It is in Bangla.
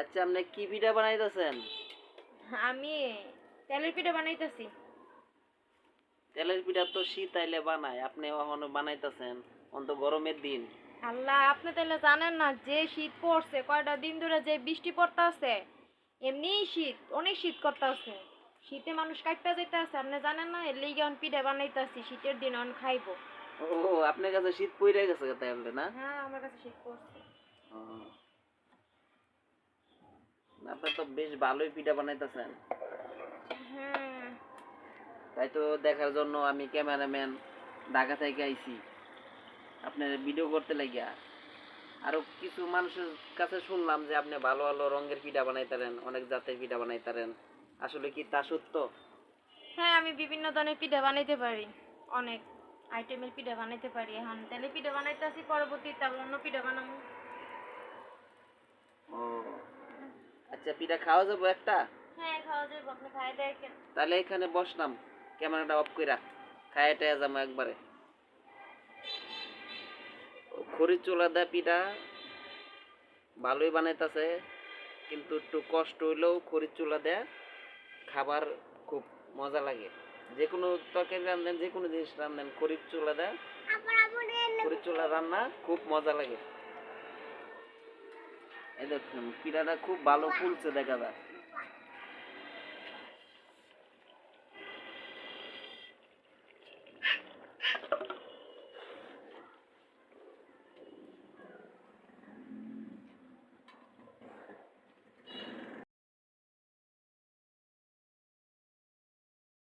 আচ্ছা আপনি কি পিঠা বানাইতেছেন? আমি তেলের পিঠা বানাইতেছি। তেলের পিঠা তো শীত আইলে বানায় আপনি এখনও বানাইতেছেন? অন্ত গরমের দিন। আল্লাহ আপনি তাহলে জানেন না যে শীত পড়ছে কয়টা দিন ধরে যে বৃষ্টি পড়তাছে এমনিই শীত অনেক শীত করতেছে। শীতে মানুষ কাটতে যেতে আছে আপনি জানেন না এর লিগে অন পিঠা বানাইতেছি শীতের দিন অন খাইবো। ও আপনার কাছে শীত পড়ে গেছে তাহলে না? হ্যাঁ আমার কাছে শীত পড়ছে। আপনি তো বেশ ভালোই পিঠা বানাইতেছেন। হ্যাঁ তাই তো দেখার জন্য আমি ক্যামেরাম্যান ঢাকা থেকে আইছি। আপনার ভিডিও করতে লাগিয়া। আরও কিছু মানুষের কাছে শুনলাম যে আপনি ভালো ভালো রঙের পিঠা বানাইতারেন অনেক জাতের পিঠা বানাইতারেন। আসলে কি তা সত্য? হ্যাঁ আমি বিভিন্ন ধরনের পিঠা বানাইতে পারি। অনেক আইটেমের পিঠা বানাইতে পারি। এখন তেলে পিঠা বানাইতেছি পরবর্তীতে আবার অন্য পিঠা বানাবো ও আচ্ছা পিঠা খাওয়া যাব একটা? হ্যাঁ খাওয়া যাবে আপনি খাই দেখেন। তাহলে এখানে বসলাম ক্যামেরাটা অফ কইরা খায় টায়া যাব একবারে। খড়ির চুলা দেয় পিঠা ভালোই বানাইতাছে কিন্তু একটু কষ্ট হইলেও খড়ির চুলা দেয় খাবার খুব মজা লাগে। যে কোনো তরকারি রান্ধেন যে কোনো জিনিস রান্ধেন খড়ির চুলা দেয় খড়ির চুলা রান্না খুব মজা লাগে। এই দেখুন পিঠাটা খুব ভালো ফুলছে দেখা যায়।